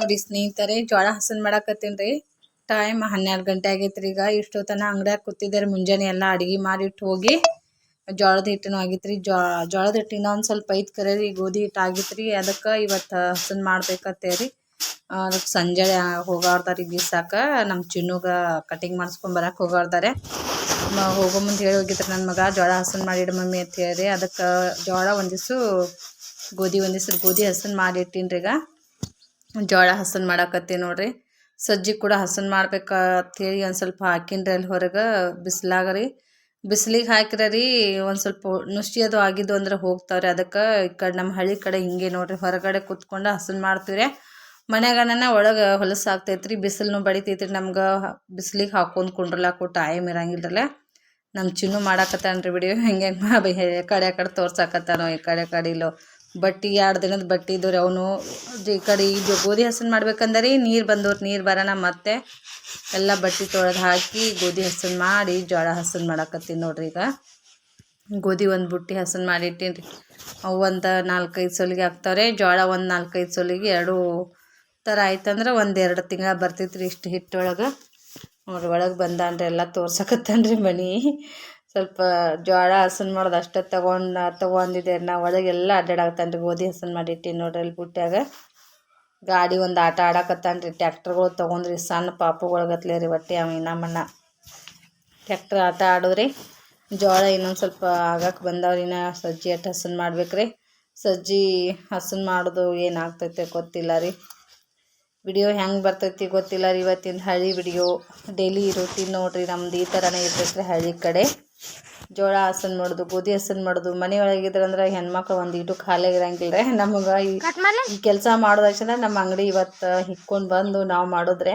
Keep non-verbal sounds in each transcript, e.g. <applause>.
ನೋಡಿ ಸ್ನೇಹಿತರೆ ಜೋಳ ಹಸನ್ ಮಾಡಾಕತ್ತೀನಿ ರೀ. ಟೈಮ್ ಹನ್ನೆರಡು ಗಂಟೆ ಆಗೈತ್ರಿ ಈಗ. ಇಷ್ಟೊತ್ತನ ಅಂಗಡ್ಯಾಗ ಕೂತಿದ್ದಾರೆ. ಮುಂಜಾನೆ ಎಲ್ಲ ಅಡಿಗೆ ಮಾಡಿಟ್ಟು ಹೋಗಿ ಜೋಳದ ಹಿಟ್ಟನು ಆಗೈತ್ರಿ. ಜೋ ಜೋಳದ ಹಿಟ್ಟಿನ ಒಂದು ಸ್ವಲ್ಪ ಐದು ಕರೆ ರೀ, ಗೋಧಿ ಹಿಟ್ಟು ಆಗಿತ್ರಿ. ಅದಕ್ಕೆ ಇವತ್ತು ಹಸನ್ ಮಾಡ್ಬೇಕತ್ತೇರಿ ಅದಕ್ಕೆ ಸಂಜೆ ಹೋಗಾರ್ದಾರಿ ಬೀಸಾಕ. ನಮ್ಮ ಚಿನ್ನುಗ ಕಟಿಂಗ್ ಮಾಡಿಸ್ಕೊಂಡ್ ಬರಕ್ಕೆ ಹೋಗಾರ್ದಾರೆ. ಮ- ಹೋಗೋ ಮುಂದೆ ಹೇಳಿ ಹೋಗಿದ್ರು ನನ್ನ ಮಗ. ಜೋಳ ಹಸನ್ ಮಾಡಿಡ ಮಮ್ಮಿ ಅಂತ ಹೇಳಿ. ಅದಕ್ಕೆ ಜೋಳ ಒಂದಿಸು ಗೋಧಿ ಒಂದಿಸು ಗೋಧಿ ಹಸನ್ ಮಾಡಿಟ್ಟಿನ್ರಿ ಈಗ. ಜೋಳ ಹಸನ್ ಮಾಡಾಕತ್ತೀನಿ ನೋಡ್ರಿ. ಸಜ್ಜಿ ಕೂಡ ಹಸನ್ ಮಾಡ್ಬೇಕಂತೇಳಿ ಒಂದು ಸ್ವಲ್ಪ ಹಾಕಿನ್ರಿ ಅಲ್ಲಿ ಹೊರಗೆ ಬಿಸಿಲಾಗ್ರಿ. ರೀ ಬಿಸಿಲಿಗೆ ಹಾಕಿರ ರೀ ಒಂದು ಸ್ವಲ್ಪ ನುಸಿ ಅದು ಆಗಿದ್ದು ಅಂದ್ರೆ ಹೋಗ್ತಾವ್ರಿ. ಅದಕ್ಕೆ ಈ ಕಡೆ ನಮ್ಮ ಹಳ್ಳಿ ಕಡೆ ಹಿಂಗೆ ನೋಡ್ರಿ. ಹೊರಗಡೆ ಕುತ್ಕೊಂಡು ಹಸನ್ ಮಾಡ್ತೀವ್ರಿ. ಮನೆಗಣ್ಣನ ಒಳಗೆ ಹೊಲಸು ಆಗ್ತೈತ್ರಿ. ಬಿಸಿಲು ಬಡಿತೈತ್ರಿ ನಮ್ಗೆ. ಬಿಸಿಲಿಗೆ ಹಾಕೊಂಡು ಕುಂಡ್ರಲಾಕು ಟೈಮ್ ಇರಂಗಿಲ್ಲರಲ್ಲ ನಮ್ಮ ಚಿನ್ನು ಮಾಡಾಕತ್ತಾನ್ರಿ ಬಿಡಿ. <laughs> ಹೆಂಗೆ ಹೆಂಗೆ ಕಡೆ ಆ ಕಡೆ ತೋರ್ಸಾಕತ್ತಾನೋ, ಈ ಕಡೆ ಕಡೆ ಬಟ್ಟೆ, ಎರಡು ದಿನದ ಬಟ್ಟೆ ಇದ್ದವ್ರಿ ಅವನು. ಈ ಕಡೆ ಇದು ಗೋಧಿ ಹಸನ್ ಮಾಡ್ಬೇಕಂದ್ರೆ ನೀರು ಬಂದವ್ರು ನೀರು ಬರೋಣ ಮತ್ತೆ ಎಲ್ಲ ಬಟ್ಟೆ ತೊಳೆದು ಹಾಕಿ ಗೋಧಿ ಹಸನ್ ಮಾಡಿ ಜೋಳ ಹಸನ್ ಮಾಡಾಕತ್ತೀನಿ ನೋಡ್ರಿ ಈಗ. ಗೋಧಿ ಒಂದು ಬುಟ್ಟಿ ಹಸನ್ ಮಾಡಿಟ್ಟೀನಿ ರೀ. ಅವು ಒಂದು ನಾಲ್ಕೈದು ಸೊಲಿಗೆ ಹಾಕ್ತಾವ್ರೆ ಜೋಳ ಒಂದು ನಾಲ್ಕೈದು ಸೊಲಿಗೆ ಎರಡು ಥರ ಆಯ್ತಂದ್ರೆ ಒಂದು ಎರಡು ತಿಂಗಳ ಬರ್ತೈತ್ರಿ ಇಷ್ಟು ಹಿಟ್ಟೊಳಗೆ ನೋಡ್ರಿ ಒಳಗೆ ಬಂದಾನ್ರಿ ಎಲ್ಲ ತೋರ್ಸಕತ್ತಾನ್ರಿ ಮನೆ. ಸ್ವಲ್ಪ ಜೋಳ ಹಸನ್ ಮಾಡೋದು ಅಷ್ಟೇ ತಗೊಂಡು ತೊಗೊಂಡಿದ್ದೆ. ನಾವು ಒಳಗೆಲ್ಲ ಅಡ್ಡಾಡಕತ್ತಾನ್ರಿ ಗೋಧಿ ಹಸನ್ ಮಾಡಿಟ್ಟಿನಿ ನೋಡ್ರಿ ಅಲ್ಲಿ ಬುಟ್ಟ್ಯಾಗ ಗಾಡಿ ಒಂದು ಆಟ ಆಡಕತ್ತಾನ್ರಿ ಟ್ಯಾಕ್ಟ್ರ್ಗಳು ತೊಗೊಂಡ್ರಿ. ಸಣ್ಣ ಪಾಪುಗಳ್ಗತ್ಲೆ ರೀ ಒಟ್ಟೆ ಅವ ಇನ್ನಮ್ಮಣ್ಣ ಟ್ಯಾಕ್ಟ್ರ್ ಆಟ ಆಡೋರಿ ಜೋಳ ಇನ್ನೊಂದು ಸ್ವಲ್ಪ ಆಗಕ್ಕೆ ಬಂದವ್ರಿ ಇನ್ನ. ಸಜ್ಜಿ ಅಟ್ಟು ಹಸನ್ ಮಾಡ್ಬೇಕ್ರಿ ಸಜ್ಜಿ ಹಸನ್ ಮಾಡೋದು ಏನಾಗ್ತೈತೆ ಗೊತ್ತಿಲ್ಲ ರೀ. ವಿಡಿಯೋ ಹೆಂಗೆ ಬರ್ತೈತಿ ಗೊತ್ತಿಲ್ಲ ರೀ. ಇವತ್ತಿನ ಹಳ್ಳಿ ವಿಡಿಯೋ. ಡೈಲಿ ರೂಟೀನ್ ನೋಡ್ರಿ. ನಮ್ದು ಈ ಥರನೇ ಇರ್ತೈತೆ ಹಳ್ಳಿ ಕಡೆ. ಜೋಳ ಹಸನ್ ಮಾಡೋದು ಗೋಧಿ ಹಸನ್ ಮಾಡೋದು ಮನೆಯೊಳಗಿದ್ರೆ ಅಂದ್ರೆ ಹೆಣ್ಮಕ್ಳು ಒಂದು ಇಟ್ಟು ಖಾಲಿ ಇರಂಗಿಲ್ಲ ರೀ <laughs> ನಮಗೆ ಈ ಕೆಲಸ ಮಾಡೋದಕ್ಷಣ ನಮ್ಮ ಅಂಗಡಿ ಇವತ್ತು ಹಿಕ್ಕೊಂಡು ಬಂದು ನಾವು ಮಾಡಿದ್ರೆ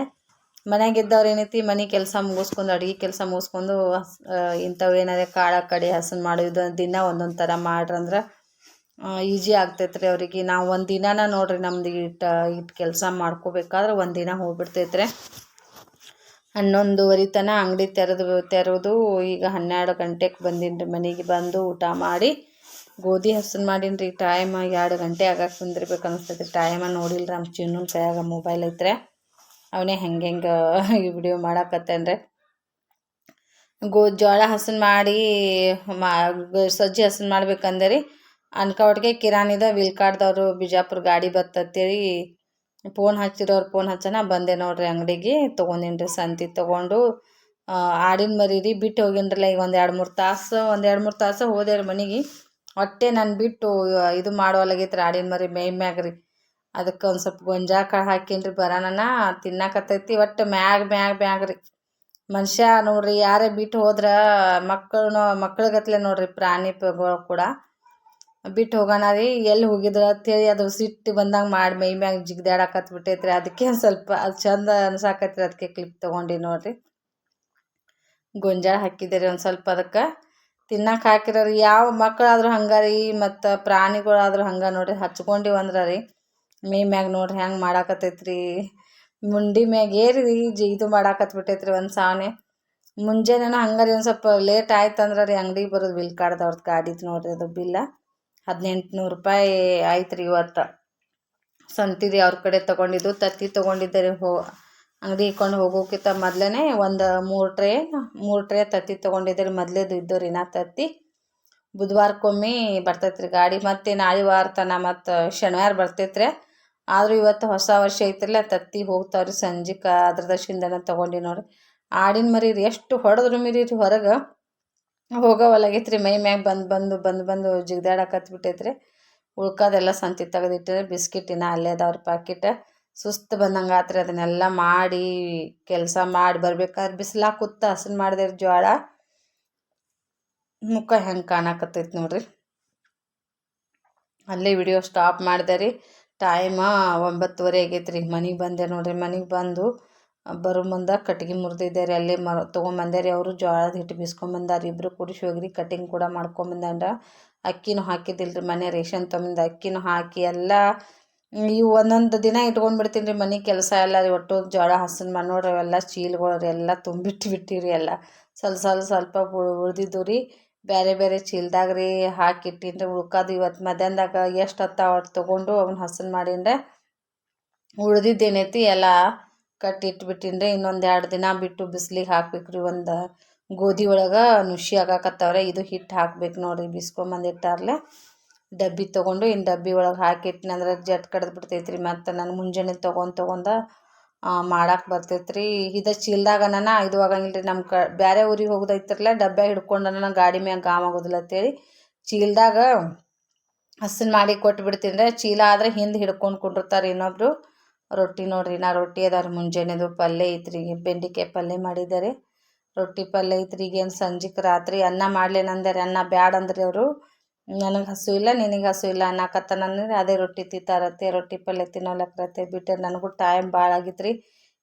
ಮನೆಯಾಗಿದ್ದವ್ರು ಏನೈತಿ ಮನೆ ಕೆಲಸ ಮುಗಿಸ್ಕೊಂಡು ಅಡುಗೆ ಕೆಲಸ ಮುಗಿಸ್ಕೊಂಡು ಇಂಥವು ಏನಾದ್ರೆ ಕಾಳ ಕಡೆ ಹಸನ್ ಮಾಡೋದು ದಿನ ಒಂದೊಂದು ಥರ ಮಾಡ್ರಂದ್ರೆ ಈಜಿ ಆಗ್ತೈತ್ರಿ ಅವ್ರಿಗೆ. ನಾವು ಒಂದು ದಿನಾನ ನೋಡ್ರಿ ನಮ್ದು ಇಟ್ಟು ಇಟ್ಟು ಕೆಲಸ ಮಾಡ್ಕೋಬೇಕಾದ್ರೆ ಒಂದು ದಿನ ಹೋಗ್ಬಿಡ್ತೈತೆ ರೀ ಹನ್ನೊಂದುವರೆ ತನಕ ಅಂಗಡಿ ತೆರೆದು ತೆರೆದು ಈಗ ಹನ್ನೆರಡು ಗಂಟೆಗೆ ಬಂದೀನಿ ರೀ ಮನೆಗೆ ಬಂದು ಊಟ ಮಾಡಿ. ಗೋಧಿ ಹಸನ್ ಮಾಡೀನಿ ರೀ. ಟೈಮ್ ಎರಡು ಗಂಟೆ ಆಗಕ್ಕೆ ಕುಂದಿರ್ಬೇಕು ಅನಿಸ್ತೈತಿ ಟೈಮ ನೋಡಿಲ್ಲ ನಮ್ಮ ಚಿನ್ನೂನ ಕೈಯಾಗ ಮೊಬೈಲ್ ಐತ್ರೆ. ಅವನೇ ಹೆಂಗೆ ಹೆಂಗೆ ಈ ವಿಡಿಯೋ ಮಾಡಾಕತ್ತೇನ್ರಿ. ಗೋ ಜೋಳ ಹಸನ್ ಮಾಡಿ, ಮಾ ಸಜ್ಜಿ ಹಸನ್ ಮಾಡ್ಬೇಕಂದ್ರೆ ರೀ. ಕಿರಾಣಿದ ವಿಲ್ಕಾಡ್ದವರು ಬಿಜಾಪುರ ಗಾಡಿ ಬರ್ತತ್ತೇಳಿ ಫೋನ್ ಹಚ್ಚಿರೋರು ಫೋನ್ ಹಚ್ಚನ, ಬಂದೆ ನೋಡ್ರಿ ಅಂಗಡಿಗೆ ತೊಗೊಂಡಿನಿ ರೀ ಸಂತಿ ತೊಗೊಂಡು. ಆಡಿನ ಮರಿ ರೀ ಬಿಟ್ಟು ಹೋಗಿನ್ರಲ್ಲ ಈಗ ಒಂದು ಎರಡು ಮೂರು ತಾಸು, ಒಂದು ಎರಡು ಮೂರು ತಾಸು ಹೋದೆ ರೀ ಮನೆಗೆ. ಒಟ್ಟೆ ನಾನು ಬಿಟ್ಟು ಇದು ಮಾಡೋಲ್ಲಾಗೈತ್ರಿ ಆಡಿನ ಮರಿ ಮೈ ಮ್ಯಾಗ ರೀ ಅದಕ್ಕೆ ಒಂದು ಸ್ವಲ್ಪ ಗೊಂಜಾ ಕಾಳು ಹಾಕಿನ್ರಿ ಬರೋಣ ತಿನ್ನಕತ್ತೈತಿ ಒಟ್ಟು ಮ್ಯಾಗ ಮ್ಯಾಗ ಮ್ಯಾಗ ರೀ ಮನುಷ್ಯ ನೋಡ್ರಿ, ಯಾರೇ ಬಿಟ್ಟು ಹೋದ್ರೆ ಮಕ್ಕಳು ಮಕ್ಕಳಗತ್ಲೆ ನೋಡ್ರಿ ಪ್ರಾಣಿಗಳು ಕೂಡ. ಬಿಟ್ಟು ಹೋಗೋಣ ರೀ, ಎಲ್ಲಿ ಹೋಗಿದ್ರು ಅಂತೇಳಿ ಅದು ಸಿಟ್ಟು ಬಂದಂಗೆ ಮಾಡಿ ಮೈ ಮ್ಯಾಗ ಜಿಗ್ದಾಡಕತ್ ಬಿಟ್ಟೈತ್ರಿ. ಅದಕ್ಕೆ ಸ್ವಲ್ಪ ಅದು ಚಂದ ಅನ್ಸಾಕತ್ರಿ ಅದಕ್ಕೆ ಕ್ಲಿಪ್ ತೊಗೊಂಡು ನೋಡಿರಿ. ಗೊಂಜಾಳ ಹಾಕಿದೆ ರೀ ಒಂದು ಸ್ವಲ್ಪ ಅದಕ್ಕೆ. ತಿನ್ನಕ್ಕೆ ಹಾಕಿರೋರು ಯಾವ ಮಕ್ಕಳಾದ್ರೂ ಹಂಗೆ ರೀ, ಮತ್ತು ಪ್ರಾಣಿಗಳಾದ್ರೂ ಹಂಗೆ ನೋಡಿರಿ. ಹಚ್ಕೊಂಡಿವಿ ಅಂದ್ರೆ ರೀ, ಮೈ ಮ್ಯಾಗ ನೋಡ್ರಿ ಹೆಂಗೆ ಮಾಡಾಕತ್ತೈತ್ರಿ. ಮುಂಡಿ ಮ್ಯಾಗ ಏರಿ ಜಿ ಇದು ಮಾಡಾಕತ್ ಬಿಟ್ಟೈತ್ರಿ ಒಂದು ಸಾವನೆ. ಮುಂಜಾನೆನ ಹಂಗಾರಿ ಒಂದು ಸ್ವಲ್ಪ ಲೇಟ್ ಆಯ್ತು ಅಂದ್ರೆ ರೀ ಅಂಗಡಿಗೆ ಬರೋದು ಬಿಲ್ ಕಾಡ್ದವ್ರದ್ದು ಗಾಡಿದು ನೋಡ್ರಿ ಅದು ಬಿಲ್ಲ. ಹದಿನೆಂಟು ನೂರು ರೂಪಾಯಿ ಆಯ್ತು ರೀ ಇವತ್ತು. ಸಂತಿದೆ ಅವ್ರ ಕಡೆ ತೊಗೊಂಡಿದ್ದು, ತತ್ತಿ ತೊಗೊಂಡಿದ್ದೆ ರೀ ಹೋ, ಅಂಗಡಿ ಇಕ್ಕೊಂಡು ಹೋಗೋಕ್ಕಿಂತ ಮೊದ್ಲೇ ಒಂದು ಮೂರು ಟ್ರೇ ಮೂರು ಟ್ರೇ ತತ್ತಿ ತೊಗೊಂಡಿದ್ದೆ ರೀ ಮೊದಲೇದು ಇದ್ದು ರೀ ನಾ ತತ್ತಿ. ಬುಧವಾರಕ್ಕೊಮ್ಮೆ ಬರ್ತೈತೆ ರೀ ಗಾಡಿ, ಮತ್ತು ನಾಳೆ ವಾರ ತನ ಮತ್ತು ಶನಿವಾರ ಬರ್ತೈತೆ ರೀ ಆದರೂ ಇವತ್ತು ಹೊಸ ವರ್ಷ ಐತ್ರಲ್ಲ, ತತ್ತಿ ಹೋಗ್ತಾವ್ರಿ ಸಂಜೆಗೆ ಅದ್ರ ತೊಗೊಂಡಿ ತೊಗೊಂಡು ನೋಡ್ರಿ. ಆಡಿನ ಮರಿ ರೀ ಎಷ್ಟು ಹೊಡೆದ್ರು ಮೀರಿ ಹೊರಗೆ. ಹೋಗೋವಲ್ಲಾಗೈತೆ ರೀ ಮೈ ಮ್ಯಾಗ ಬಂದು ಬಂದು ಬಂದು ಬಂದು ಜಿಗ್ದಾಡಕತ್ ಬಿಟ್ಟೈತೆ ರೀ ಉಳ್ಕೋದೆಲ್ಲ ಸಂತಿ ತೆಗೆದಿಟ್ಟರೆ ಬಿಸ್ಕಿಟಿನ ಅಲ್ಲೇ ಅದಾವ್ರ ಪ್ಯಾಕೆಟ್ ಸುಸ್ತು ಬಂದಂಗೆ ಆತ್ರಿ ಅದನ್ನೆಲ್ಲ ಮಾಡಿ, ಕೆಲಸ ಮಾಡಿ ಬರ್ಬೇಕಾದ್ರೆ ಬಿಸಿಲಾಗ ಕುತ್ತ ಹಸನ್ ಮಾಡಿದೆ ರೀ ಜೋಳ ಮುಖ ಹೆಂಗೆ ಕಾಣಕತ್ತೈತೆ ನೋಡ್ರಿ. ಅಲ್ಲೇ ವಿಡಿಯೋ ಸ್ಟಾಪ್ ಮಾಡಿದೆ ರೀ. ಟೈಮ ಒಂಬತ್ತುವರೆ ಆಗೈತೆ ರೀ ಮನೆಗೆ ಬಂದೆ ನೋಡ್ರಿ, ಮನೆಗೆ ಬಂದು ಬರೋ ಮುಂದೆ ಕಟ್ಗೆ ಮುರಿದಿದ್ದೆ ರೀ ಅಲ್ಲೇ ಮ ತೊಗೊಂಬಂದೆ ರೀ ಅವರು ಜೋಳದ ಹಿಟ್ಟು ಬೀಸ್ಕೊಂಬಂದಾರ ಇಬ್ಬರು ಕೂಡಿಸಿ ಹೋಗ್ರಿ ಕಟಿಂಗ್ ಕೂಡ ಮಾಡ್ಕೊಂಬಂದಾರ ಅಕ್ಕಿನೂ ಹಾಕಿದ್ದಿಲ್ಲ ರೀ ಮನೆ, ರೇಷನ್ ತೊಗೊಂಬಂದು ಅಕ್ಕಿನೂ ಹಾಕಿ ಎಲ್ಲ ಇವು ಒಂದೊಂದು ದಿನ ಇಟ್ಕೊಂಡು ಬಿಡ್ತೀನಿ ರೀ ಮನೆ ಕೆಲಸ ಎಲ್ಲ ರೀ, ಒಟ್ಟು ಜೋಳ ಹಸನ್ ಮಾಡಿ ನೋಡ್ರಿ ಅವೆಲ್ಲ ಚೀಲಗಳು ರೀ, ಎಲ್ಲ ತುಂಬಿಟ್ಟು ಬಿಟ್ಟಿರಿ ಎಲ್ಲ. ಸ್ವಲ್ಪ ಸ್ವಲ್ಪ ಸ್ವಲ್ಪ ಉಳ್ದಿದ್ದು ರೀ ಬೇರೆ ಬೇರೆ ಚೀಲ್ದಾಗ ರೀ ಹಾಕಿಟ್ಟಿನಿ ರೀ ಉಳ್ಕೋದು ಇವತ್ತು ಮಧ್ಯಾಹ್ನದಾಗ ಎಷ್ಟು ಹೊತ್ತು ಅವತ್ತು ತೊಗೊಂಡು ಅವನ್ನ ಹಸನ್ ಮಾಡೀನಿ ಉಳ್ದಿದ್ದೇನೈತಿ ಎಲ್ಲ ಕಟ್ಟಿ ಇಟ್ಬಿಟ್ಟಿನ್ರಿ ಇನ್ನೊಂದು ಎರಡು ದಿನ ಬಿಟ್ಟು ಬಿಸ್ಲಿಗೆ ಹಾಕ್ಬೇಕ್ರಿ ಒಂದು ಗೋಧಿ ಒಳಗೆ ನುಸಿ ಆಗಾಕತ್ತವ್ರೆ ಇದು ಹಿಟ್ಟು ಹಾಕ್ಬೇಕು ನೋಡಿರಿ ಬಿಸ್ಕೊಂಬಂದಿಟ್ಟಾರ್ಲೆ ಡಬ್ಬಿ ತೊಗೊಂಡು ಇನ್ನು ಡಬ್ಬಿ ಒಳಗೆ ಹಾಕಿಟ್ನಂದ್ರೆ ಜಟ್ ಕಡ್ದು ಬಿಡ್ತೈತ್ರಿ ಮತ್ತು ನಾನು ಮುಂಜಾನೆ ತೊಗೊಂಡು ತೊಗೊಂಡ ಮಾಡಕ್ಕೆ ರೀ ಇದು ಚೀಲ್ದಾಗನ ಇದು ಆಗಂಗಿಲ್ಲ ರೀ ನಮ್ಮ ಕ ಬೇರೆ ಊರಿಗೆ ಹೋಗೋದೈತ್ರಲ್ಲ ಡಬ್ಬೆ ಹಿಡ್ಕೊಂಡು ಗಾಡಿ ಮ್ಯಾಗ ಗಾಮ್ ಆಗೋದಿಲ್ಲ ಅಂತೇಳಿ ಚೀಲ್ದಾಗ ಹಸನ್ ಮಾಡಿ ಕೊಟ್ಟು ಬಿಡ್ತೀನಿ ರೀ ಚೀಲ ಆದರೆ ಹಿಂದೆ ಹಿಡ್ಕೊಂಡು ಕುಂಡಿರ್ತಾರೆ ಇನ್ನೊಬ್ರು. ರೊಟ್ಟಿ ನೋಡ್ರಿ, ನಾ ರೊಟ್ಟಿ ಅದಾರ ಮುಂಜಾನೆದು ಪಲ್ಯ ಐತ್ರಿ ಬೆಂಡಿಕಾಯಿ ಪಲ್ಯ ಮಾಡಿದ್ದಾರೆ ರೊಟ್ಟಿ ಪಲ್ಯ ಐತ್ರಿ ಈಗೇನು ಸಂಜೆಗೆ ರಾತ್ರಿ ಅನ್ನ ಮಾಡ್ಲೇನಂದರೆ ಅನ್ನ ಬ್ಯಾಡ ಅಂದ್ರಿ ಅವರು. ನನಗೆ ಹಸು ಇಲ್ಲ, ನಿನಗೆ ಹಸು ಇಲ್ಲ ಅನ್ನಕತ್ತನಂದ್ರೆ ಅದೇ ರೊಟ್ಟಿ ತಿಂತಾರತ್ತೆ, ರೊಟ್ಟಿ ಪಲ್ಯ ತಿನ್ನೋಲಕ್ರತ್ತೆ. ಬಿಟ್ಟರೆ ನನಗೂ ಟೈಮ್ ಭಾಳ ಆಗಿತ್ತು ರೀ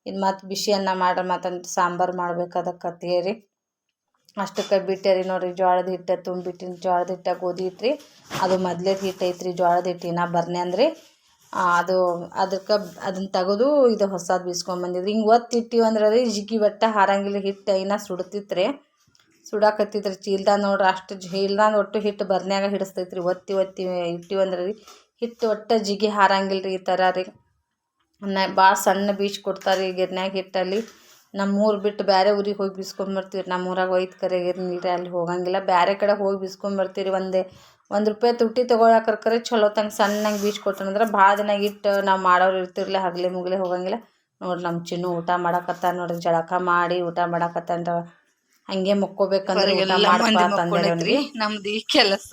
ಇನ್ನು ಮತ್ತು ಬಿಸಿ ಅನ್ನ ಮಾಡ್ರಿ ಮತ್ತೊಂದು ಸಾಂಬಾರು ಮಾಡ್ಬೇಕು ಅದಕ್ಕೆ ರೀ ಅಷ್ಟಕ್ಕೆ ಬಿಟ್ಟೆ ರೀ ನೋಡಿರಿ, ಜೋಳದ ಹಿಟ್ಟು ತುಂಬಿಟ್ಟಿನ, ಜೋಳದ ಹಿಟ್ಟ ಗೋಧಿ ಹಿಟ್ಟು ರೀ ಅದು ಮೊದ್ಲೇದು ಹಿಟ್ಟು ಐತ್ರಿ, ಜೋಳದ ಹಿಟ್ಟಿನ ಬರ್ನೆ ಅಂದ್ರಿ. ಅದು ಅದಕ್ಕೆ ಅದನ್ನ ತೆಗೆದು ಇದು ಹೊಸದು ಬೀಸ್ಕೊಂಬಂದಿದ್ರು ಹಿಂಗೆ ಒತ್ತಿ ಇಟ್ಟಿವಿ ಅಂದ್ರೆ ರೀ ಜಿಗಿ ಒಟ್ಟು ಹಾರಂಗಿಲ್ಲ ಹಿಟ್ಟು ಇನ್ನೂ ಸುಡ್ತಿತ್ತು ರೀ ಸುಡಾಕತ್ತಿದ್ರಿ ಚೀಲ್ದಾಗ ನೋಡ್ರಿ ಅಷ್ಟು ಚೀಲ್ದಾಗ ಒಟ್ಟು ಹಿಟ್ಟು ಬರ್ನ್ಯಾಗ ಹಿಡಿಸ್ತೈತೆ ರೀ ಒತ್ತಿ ಒತ್ತಿ ಇಟ್ಟಿವಿ ಅಂದ್ರೆ ರೀ ಹಿಟ್ಟು ಒಟ್ಟು ಜಿಗಿ ಹಾರಂಗಿಲ್ಲ ರೀ ಈ ಥರ ರೀ. ನಾ ಭಾಳ ಸಣ್ಣ ಬೀಚ್ ಕೊಡ್ತಾರೆ ರೀ ಗಿರ್ನ್ಯಾಗ ಹಿಟ್ಟಲ್ಲಿ. ನಮ್ಮೂರು ಬಿಟ್ಟು ಬೇರೆ ಊರಿಗೆ ಹೋಗಿ ಬಿಸ್ಕೊಂಬರ್ತೀವಿ ನಮ್ಮ ಊರಾಗ ಒಯ್ದು ಕರೆ ಇರ್ನಿಲ್ಲ ಅಲ್ಲಿ ಹೋಗಂಗಿಲ್ಲ. ಬೇರೆ ಕಡೆ ಹೋಗಿ ಬಿಸ್ಕೊಂಬರ್ತೀವಿ ಒಂದೇ ಒಂದು ರೂಪಾಯಿ ತುಟ್ಟಿ ತೊಗೊಳಕರ್ಕರೆ ಚಲೋ ತಂಗ ಸಣ್ಣಂಗೆ ಬೀಚ್ ಕೊಟ್ಟನಂದ್ರೆ ಭಾಳ ದಿನ ಇಟ್ಟು ನಾವು ಮಾಡೋರು ಇರ್ತಿರ್ಲಿ ಹಗಲಿ ಮುಗಲಿ ಹೋಗಂಗಿಲ್ಲ. ನೋಡ್ರಿ ನಮ್ಮ ಚಿನ್ನು ಊಟ ಮಾಡಕತ್ತಾನ ನೋಡ್ರಿ ಜಳಕ ಮಾಡಿ ಊಟ ಮಾಡಕತ್ತಾನ್ರ ಹಂಗೆ ಮುಕ್ಕೋಬೇಕಂದ್ರೆ ನಮ್ದು ಈ ಕೆಲಸ.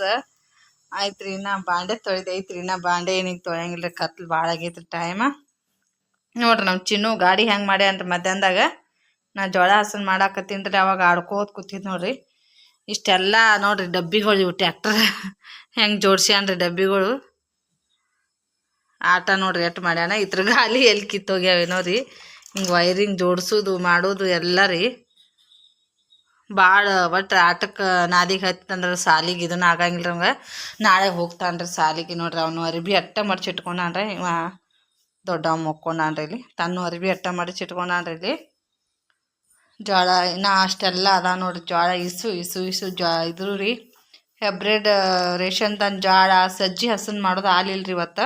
ಆಯ್ತ್ರಿ ನಾ ಬಾಂಡೆ ತೊಳೆದೈತ್ರಿ ನಾ ಬಾಂಡೆ ಏನಿಗೆ ತೊಳೆಯಂಗಿಲ್ಲ ಕತ್ಲು ಭಾಳ ಆಗೈತ್ರಿ ಟೈಮ ನೋಡ್ರಿ ನಮ್ಮ ಚಿನ್ನು ಗಾಡಿ ಹೆಂಗೆ ಮಾಡ್ಯಾನ್ರಿ ಮಧ್ಯಾಹ್ನದಾಗ ನಾ ಜೋಳ ಹಸನ್ ಮಾಡಾಕತ್ತೀನಿ ಅವಾಗ ಆಡ್ಕೋತ ಕೂತಿದ್ ನೋಡ್ರಿ. ಇಷ್ಟೆಲ್ಲ ನೋಡ್ರಿ ಡಬ್ಬಿಗಳು ಇವು ಟ್ಯಾಕ್ಟರ್ ಹೆಂಗೆ ಜೋಡ್ಸ್ಯಾನ್ರಿ ಡಬ್ಬಿಗಳು. ಆಟ ನೋಡ್ರಿ ಎಟ್ ಮಾಡ್ಯಾನ. ಇದ್ರ ಗಾಲಿ ಎಲ್ಲಿ ಕಿತ್ತೋಗ್ಯಾವೇನೋ ರೀ ಹಿಂಗೆ ವೈರಿಂಗ್ ಜೋಡಿಸೋದು, ಮಾಡೋದು ಎಲ್ಲ ರೀ. ಭಾಳ ಒಟ್ಟು ಆಟಕ್ಕೆ ನಾದಿಗೆ ಹತ್ತಂದ್ರೆ ಸಾಲಿಗೆ ಇದನ್ನು ಆಗಂಗಿಲ್ಲ ರಂಗ ನಾಳೆ ಹೋಗ್ತಾನ್ರಿ ಸಾಲಿಗೆ ನೋಡ್ರಿ ಅವನು ಅರಿಬಿ ಅಟ್ಟ ಮಡ್ಚಿಟ್ಕೊಂಡಾನ್ರಿ ಇವ ದೊಡ್ಡವ ಮಕ್ಕೊಂಡಾನ್ರಿ ಇಲ್ಲಿ. ತನ್ನ ಅರಿಬಿ ಅಟ್ಟ ಮಡಿಚಿಟ್ಕೊಂಡಾನ್ರಿ ಇಲ್ಲಿ. ಜೋಳ ಇನ್ನು ಅಷ್ಟೆಲ್ಲ ಅದ ನೋಡ್ರಿ. ಜೋಳ ಇಸು ಇಸು ಇಸು ಜೋ ಇದ್ರು ರೀ. ಹೆಬ್ರೇಡ್ ರೇಷನ್ ತನ್ ಜೋಳ ಸಜ್ಜಿ ಹಸನ್ ಮಾಡೋದು ಆಲಿಲ್ರಿ ಇವತ್ತು.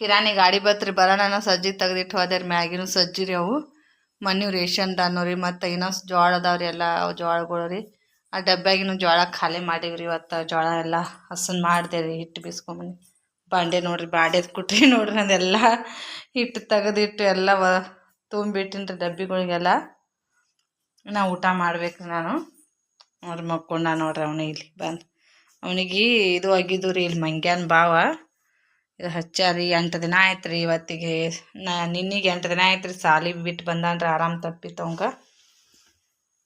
ಕಿರಾಣಿ ಗಾಡಿ ಬತ್ರಿ ಬರೋಣ ಸಜ್ಜಿ ತೆಗೆದಿಟ್ಟು ಹೋದ್ರಿ ಮ್ಯಾಗಿನೂ ಸಜ್ಜಿ ರೀ ಅವು. ಮನೆ ರೇಷನ್ ರೀ ಮತ್ತು ಇನ್ನೊಂದು ಜೋಳ ಅದಾವ್ರಿ ಎಲ್ಲ ಜೋಳಗಳು ರೀ. ಆ ಡಬ್ಬ್ಯಾಗಿನೂ ಜೋಳ ಖಾಲಿ ಮಾಡೀವಿ ಇವತ್ತು ಜೋಳ ಎಲ್ಲ ಹಸನ್ ಮಾಡಿದೆ ರೀ ಹಿಟ್ಟು ಬೀಸ್ಕೊಂಬಂದು ಬಾಂಡೆ ನೋಡ್ರಿ, ಬಾಂಡೆದು ಕುಟ್ರಿ ನೋಡ್ರಿ, ಅದೆಲ್ಲ ಹಿಟ್ಟು ತೆಗೆದಿಟ್ಟು ಎಲ್ಲ ವ ತುಂಬಿಟ್ಟಿನಿ ರೀ ಡಬ್ಬಿಗಳಿಗೆಲ್ಲ. ನಾ ಊಟ ಮಾಡ್ಬೇಕು ನಾನು. ನೋಡ್ರಿ ಮಕ್ಕೊಂಡ ನೋಡ್ರಿ ಅವನು ಇಲ್ಲಿ ಬಂದು. ಅವನಿಗೆ ಇದು ಆಗಿದ್ದು ರೀ ಇಲ್ಲಿ ಮಂಗ್ಯಾನ ಭಾವ ಇದು ಹಚ್ಚಾರಿ, ಎಂಟು ದಿನ ಆಯ್ತು ರೀ ಇವತ್ತಿಗೆ. ನಾ ನಿನ್ನಿಗೆ ಎಂಟು ದಿನ ಆಯ್ತು ರೀ ಸಾಲಿ ಬಿಟ್ಟು ಬಂದಾನ್ರಿ, ಆರಾಮ್ ತಪ್ಪಿತ್ತು ಅವಂಗ.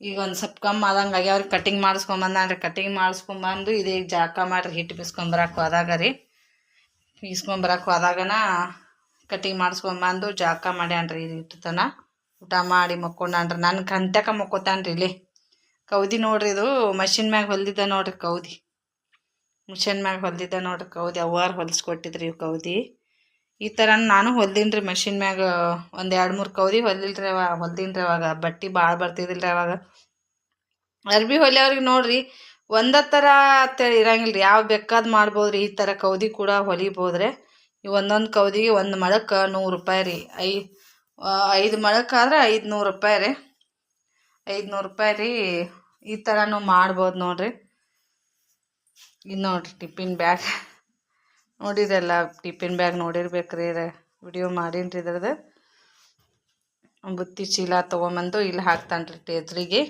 ಈಗ ಒಂದು ಸ್ವಲ್ಪ ಕಮ್ಮಿ ಆದಂಗೆ ಆಗ್ಯಾವ್ರಿ ಕಟಿಂಗ್ ಮಾಡಿಸ್ಕೊಂಬಂದ್ರಿ ಕಟಿಂಗ್ ಮಾಡಿಸ್ಕೊಂಬಂದು ಇದೇ ಜಾಕ ಮಾಡಿರಿ ಹಿಟ್ಟು ಬಿಸ್ಕೊಂಬರಕ್ಕೆ ಹೋದಾಗ ರೀ ಬೀಸ್ಕೊಂಬರಕ್ಕೆ ಹೋದಾಗನ ಕಟಿಂಗ್ ಮಾಡಿಸ್ಕೊಂಬಂದು ಜಾಕ ಮಾಡ್ಯಾನ್ರಿ ಇದು ತನ ಊಟ ಮಾಡಿ ಮಕ್ಕೊಂಡಾನ್ರಿ. ನನ್ನ ಕಂಟ್ಯಾಕ ಮಕ್ಕೋತಾನ್ರಿ ಇಲ್ಲಿ. ಕೌದಿ ನೋಡ್ರಿ ಇದು ಮಷಿನ್ ಮ್ಯಾಗ ಹೊಲ್ದಿದ್ದ ನೋಡ್ರಿ ಕೌದಿ. ಮಿಷನ್ ಮ್ಯಾಗ ಹೊಲ್ದಿದ್ದ ನೋಡ್ರಿ ಕೌದಿ. ಅವ್ವಾರು ಹೊಲಿಸ್ಕೊಟ್ಟಿದ್ರಿ ಇವು ಕೌದಿ. ಈ ಥರ ನಾನು ಹೊಲ್ದಿನ್ರಿ ಮಷಿನ್ ಮ್ಯಾಗ ಒಂದು ಎರಡು ಮೂರು ಕೌದಿ ಹೊಲ್ದಿಲ್ರಿ ಅವ, ಹೊಲ್ದಿನ್ರಿ ಅವಾಗ. ಬಟ್ಟೆ ಭಾಳ ಬರ್ತಿದ್ದಿಲ್ರಿ ಅವಾಗ. ಅರ್ಬಿ ಹೊಲಿಯವ್ರಿಗೆ ನೋಡ್ರಿ, ಒಂದ ಥರ ಇರಂಗಿಲ್ಲ ರೀ ಯಾವ ಬೇಕಾದ್ ಮಾಡ್ಬೋದ್ರಿ. ಈ ಥರ ಕೌದಿ ಕೂಡ ಹೊಲಿಬೋದ್ರಿ ಈ ಒಂದೊಂದು ಕೌದಿಗೆ ಒಂದು ಮೊಳಕ್ಕೆ ನೂರು ರೂಪಾಯಿ ರೀ. ಐ ಐದು ಮೊಳಕ್ಕಾದ್ರೆ ಐದು ನೂರು ರೂಪಾಯಿ ರೀ. ಐದು ನೂರು ರೂಪಾಯಿ ರೀ. ಈ ಥರನೂ ಮಾಡ್ಬೋದು ನೋಡಿರಿ. ಇದು ನೋಡಿರಿ ಟಿಫಿನ್ ಬ್ಯಾಗ್. ನೋಡಿರಲ್ಲ, ಟಿಫಿನ್ ಬ್ಯಾಗ್ ನೋಡಿರ್ಬೇಕ್ರಿ ವಿಡಿಯೋ ಮಾಡೀನಿ ಇದ್ರದ್ದು ಬುತ್ತಿ ಚೀಲ ತೊಗೊಂಬಂದು ಇಲ್ಲಿ ಹಾಕ್ತಾನೆ ರೀ ಟೇಜ್ರಿಗೆ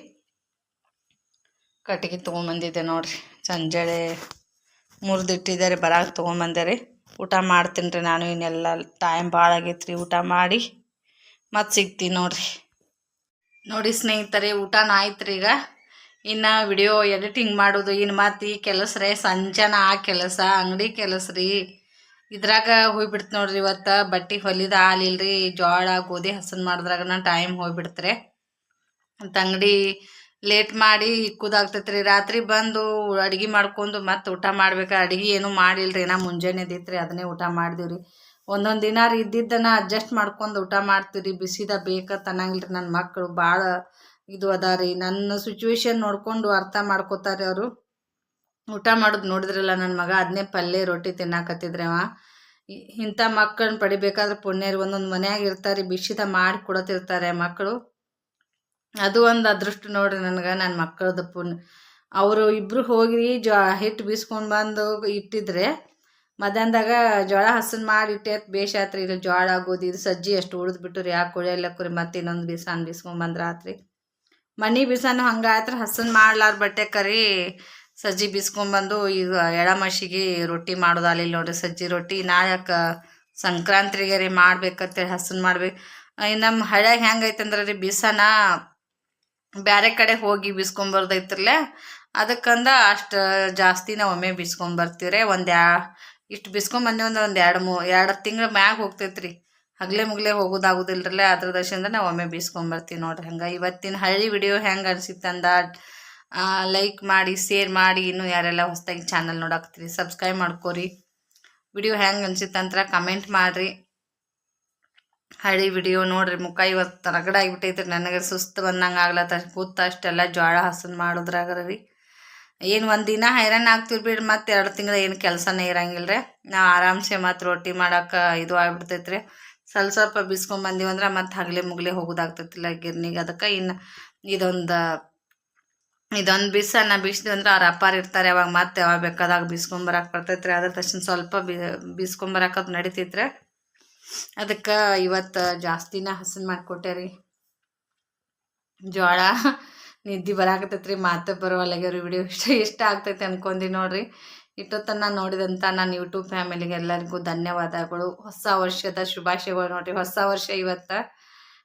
ಕಟ್ಟಿಗೆ ತೊಗೊಂಬಂದಿದ್ದೆ ನೋಡಿರಿ. ಸಂಜೆ ಮುರಿದಿಟ್ಟಿದ್ದಾರೆ ಬರಾಗ ತೊಗೊಂಬಂದೆ ರೀ. ಊಟ ಮಾಡ್ತೀನಿ ರೀ ನಾನು ಇನ್ನೆಲ್ಲ ಟೈಮ್ ಭಾಳ ಆಗೈತೆ ರೀ ಊಟ ಮಾಡಿ ಮತ್ತೆ ಸಿಗ್ತೀನಿ ನೋಡಿರಿ. ನೋಡಿ ಸ್ನೇಹಿತರೆ ಊಟ ಆಯ್ತು ರೀ ಈಗ. ಇನ್ನು ವಿಡಿಯೋ ಎಡಿಟಿಂಗ್ ಮಾಡೋದು ಇನ್ನು ಮತ್ತು ಈ ಕೆಲಸ ರೀ, ಸಂಜೆನ ಆ ಕೆಲಸ, ಅಂಗಡಿ ಕೆಲಸ ರೀ. ಇದ್ರಾಗ ಹೋಗ್ಬಿಡ್ತು ನೋಡ್ರಿ ಇವತ್ತು. ಬಟ್ಟೆ ಹೊಲಿದ ಹಾಲಿಲ್ರಿ ಜೋಳ, ಗೋಧಿ ಹಸನ್ ಮಾಡಿದ್ರಾಗ ಟೈಮ್ ಹೋಗ್ಬಿಡ್ತ್ರೆ. ಅಂತ ಅಂಗಡಿ ಲೇಟ್ ಮಾಡಿ ಇಕ್ಕುದಾಗ್ತೈತ್ರಿ ರಾತ್ರಿ ಬಂದು ಅಡುಗೆ ಮಾಡ್ಕೊಂಡು ಮತ್ತೆ ಊಟ ಮಾಡ್ಬೇಕು. ಅಡ್ಗೆ ಏನು ಮಾಡಿಲ್ರಿ. ನಾ ಮುಂಜಾನೆ ರೀ ಅದನ್ನೇ ಊಟ ಮಾಡಿದೀವಿ ರೀ ಒಂದೊಂದು ದಿನ ಇದ್ದಿದ್ದನ್ನ ಅಡ್ಜಸ್ಟ್ ಮಾಡ್ಕೊಂಡು ಊಟ ಮಾಡ್ತೀವಿ ರೀ ಬಿಸಿದ ಬೇಕಾ ತನ್ನಂಗಿಲ್ರಿ ನನ್ನ ಮಕ್ಕಳು ಭಾಳ ಇದು ಅದ ರೀ. ನನ್ನ ಸಿಚುವೇಶನ್ ನೋಡಿಕೊಂಡು ಅರ್ಥ ಮಾಡ್ಕೋತಾರೆ ಅವರು. ಊಟ ಮಾಡೋದು ನೋಡಿದ್ರಲ್ಲ ನನ್ನ ಮಗ ಅದನ್ನೇ ಪಲ್ಯ, ರೊಟ್ಟಿ ತಿನ್ನಾಕತ್ತಿದ್ರೆ ಅವ. ಇ- ಇಂಥ ಮಕ್ಕಳನ್ನ ಪಡಿಬೇಕಾದ್ರೆ ಪುಣ್ಯರು ಒಂದೊಂದು ಮನ್ಯಾಗ ಇರ್ತಾರೆ, ಬಿಸಿದ ಮಾಡಿ ಕೊಡತಿರ್ತಾರೆ ಮಕ್ಕಳು ಅದು ಒಂದು ಅದೃಷ್ಟ ನೋಡ್ರಿ ನನಗೆ ನನ್ನ ಮಕ್ಕಳದ್ದು ಪುಣ್ಯ ಅವರು ಇಬ್ಬರು ಹೋಗಿ ಜೋ ಹಿಟ್ಟು ಬೀಸ್ಕೊಂಡು ಬಂದು ಇಟ್ಟಿದ್ರೆ, ಮಧ್ಯಾಹ್ನದಾಗ ಜೋಳ ಹಸನ್ ಮಾಡಿ ಇಟ್ಟೆ ಬೇಷ್ ಆತ್ರಿ ಇಲ್ಲಿ ಜೋಳ ಆಗೋದು ಇದು ಸಜ್ಜಿ ಅಷ್ಟು ಉಳಿದು ಬಿಟ್ಟು ರೀ ಯಾಕೆ ಕುಳಿಯಲ್ಲಕ್ರಿ ಮತ್ತೆ ಇನ್ನೊಂದು ಬೀಸಾನ್ ಬೀಸ್ಕೊಂಬಂದ್ರೆ ಆತ್ರಿ ಮನಿ ಬೀಸಾನು ಹಂಗೆ ಆತ್ರಿ ಹಸನ್ ಮಾಡ್ಲಾರ ಬಟ್ಟೆ ಕರಿ, ಸಜ್ಜಿ ಬೀಸ್ಕೊಂಡ್ಬಂದು ಈಗ ಎಳಮಶಿಗೆ ರೊಟ್ಟಿ ಮಾಡೋದಾಲಿಲ್ಲ ನೋಡ್ರಿ, ಸಜ್ಜಿ ರೊಟ್ಟಿ. ನಾಯಕ ಸಂಕ್ರಾಂತಿಗೆ ರೀ ಮಾಡ್ಬೇಕಂತೇಳಿ ಹಸನ್ ಮಾಡ್ಬೇಕು ನಮ್ಮ ಹಳ್ಯಾಗ ಹೆಂಗೈತಂದ್ರೆ ರೀ ಬೀಸನ ಬ್ಯಾರೆ ಕಡೆ ಹೋಗಿ ಬೀಸ್ಕೊಂಬರ್ದೈತ್ರಲ್ಲ ಅದಕ್ಕಂದ ಅಷ್ಟು ಜಾಸ್ತಿ ನಾವು ಒಮ್ಮೆ ಬೀಸ್ಕೊಂಬರ್ತೀವ್ರಿ. ಒಂದು ಯಾ, ಇಷ್ಟು ಬಿಸ್ಕೊಂಬಂದೆ ಅಂದ್ರೆ ಒಂದು ಎರಡು ಮೂ, ಎರಡು ತಿಂಗಳ ಮ್ಯಾಗ ಹೋಗ್ತೈತ್ರಿ. ಹಗ್ಲೆ ಮುಗ್ಲೆ ಹೋಗೋದಾಗೋದಿಲ್ಲರಲ್ಲ ಅದ್ರ ದಶದಿಂದ ನಾವು ಒಮ್ಮೆ ಬೀಸ್ಕೊಂಬರ್ತೀವಿ ನೋಡ್ರಿ ಹಂಗೆ. ಇವತ್ತಿನ ಹಳ್ಳಿ ವಿಡಿಯೋ ಹೆಂಗೆ ಅನ್ಸಿತ್ತಂದ ಲೈಕ್ ಮಾಡಿ ಶೇರ್ ಮಾಡಿ, ಇನ್ನೂ ಯಾರೆಲ್ಲ ಹೊಸದಾಗಿ ಚಾನಲ್ ನೋಡಾಕ್ತೀರಿ ಸಬ್ಸ್ಕ್ರೈಬ್ ಮಾಡ್ಕೋರಿ. ವಿಡಿಯೋ ಹೆಂಗೆ ಅನಿಸಿತ್ತಂತ ಕಮೆಂಟ್ ಮಾಡಿರಿ. ಹಳಿ ವಿಡಿಯೋ ನೋಡ್ರಿ ಮುಖ ಇವತ್ತು ರಗಡ ಆಗಿಬಿಟ್ಟೈತ್ರಿ. ನನಗೆ ಸುಸ್ತು ಬಂದಂಗೆ ಆಗ್ಲತ್ತ. ಕೂತ ಅಷ್ಟೆಲ್ಲ ಜ್ವಾಳ ಹಸನ್ ಮಾಡೋದ್ರಾಗ ರೀ ಏನು ಒಂದು ದಿನ ಹೈರಾಣ ಆಗ್ತೀವಿ ಬಿಡ್ರಿ. ಮತ್ತೆ ಎರಡು ತಿಂಗಳು ಏನು ಕೆಲಸನೇ ಇರಂಗಿಲ್ಲ ರೀ ನಾವು ಆರಾಮ್ಸೆ ಮತ್ತು ರೊಟ್ಟಿ ಮಾಡೋಕೆ ಇದು ಆಗ್ಬಿಡ್ತೈತ್ರಿ. ಸ್ವಲ್ಪ ಸ್ವಲ್ಪ ಬಿಸ್ಕೊಂಬಂದೀವಿ ಅಂದ್ರೆ ಮತ್ತೆ ಹಗಲೆ ಮುಗಲಿ ಹೋಗೋದಾಗ್ತೈತಿಲ್ಲ ಗಿರ್ನಿಗೆ. ಅದಕ್ಕೆ ಇನ್ನು ಇದೊಂದು ಇದೊಂದು ಬಿಸನ್ನ ಬೀಸ್ದು ಅಂದ್ರೆ ಅವ್ರ ಅಪ್ಪಾರ ಇರ್ತಾರೆ. ಅವಾಗ ಮತ್ತೆ ಯಾವಾಗ ಬೇಕಾದಾಗ ಬೀಸ್ಕೊಂಬರಕ್ಕೆ ಬರ್ತೈತ್ರಿ. ಅದ್ರ ತಕ್ಷಣ ಸ್ವಲ್ಪ ಬಿ ಬೀಸ್ಕೊಂಬರಕ್ಕೆ ನಡಿತೈತ್ರಿ. ಅದಕ್ಕೆ ಇವತ್ತು ಜಾಸ್ತಿನ ಹಸನ್ ಮಾಡಿಕೊಟ್ಟೆ ರೀ. ಜೋಳ ನಿದ್ದೆ ಬರಾಕತ್ತೈತ್ರಿ ಮಾತು ಬರೋವಲ್ಲಾಗ್ಯಾವ್ರಿ ವಿಡಿಯೋ ಇಷ್ಟ ಇಷ್ಟ ಆಗ್ತೈತೆ ಅನ್ಕೊಂಡಿ ನೋಡ್ರಿ. ಇಷ್ಟೊತ್ತನ ನೋಡಿದಂಥ ನನ್ನ ಯೂಟ್ಯೂಬ್ ಫ್ಯಾಮಿಲಿಗೆ ಎಲ್ಲರಿಗೂ ಧನ್ಯವಾದಗಳು. ಹೊಸ ವರ್ಷದ ಶುಭಾಶಯಗಳು ನೋಡ್ರಿ. ಹೊಸ ವರ್ಷ ಇವತ್ತು.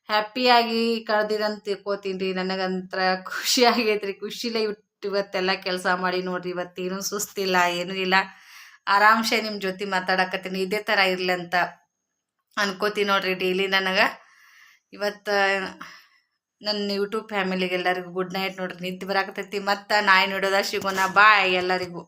ಹ್ಯಾಪಿಯಾಗಿ ಕಳೆದಿರಂತ ತಿಳ್ಕೊತೀನಿ ರೀ. ನನಗಂತರ ಖುಷಿ ಆಗೈತ್ರಿ. ಖುಷಿಲೇ ಇಟ್ ಇವತ್ತೆಲ್ಲ ಕೆಲಸ ಮಾಡಿ ನೋಡ್ರಿ. ಇವತ್ತೇನು ಸುಸ್ತಿಲ್ಲ, ಏನೂ ಇಲ್ಲ. ಆರಾಮ್ಸೆ ನಿಮ್ಮ ಜೊತೆ ಮಾತಾಡಕತ್ತೀನಿ. ಇದೇ ಥರ ಇರಲಿ ಅಂತ ಅನ್ಕೋತೀನಿ ನೋಡ್ರಿ ಡೈಲಿ ನನಗೆ. ಇವತ್ತು ನನ್ನ ಯೂಟ್ಯೂಬ್ ಫ್ಯಾಮಿಲಿಗೆ ಎಲ್ಲರಿಗೂ ಗುಡ್ ನೈಟ್ ನೋಡ್ರಿ. ನಿಂತು ಬರಾಕತ್ತೈತಿ ಮತ್ತು ನಾಯಿ ನೋಡೋದ ಸಿಗೋಣ ಬಾಯ್ ಎಲ್ಲರಿಗೂ.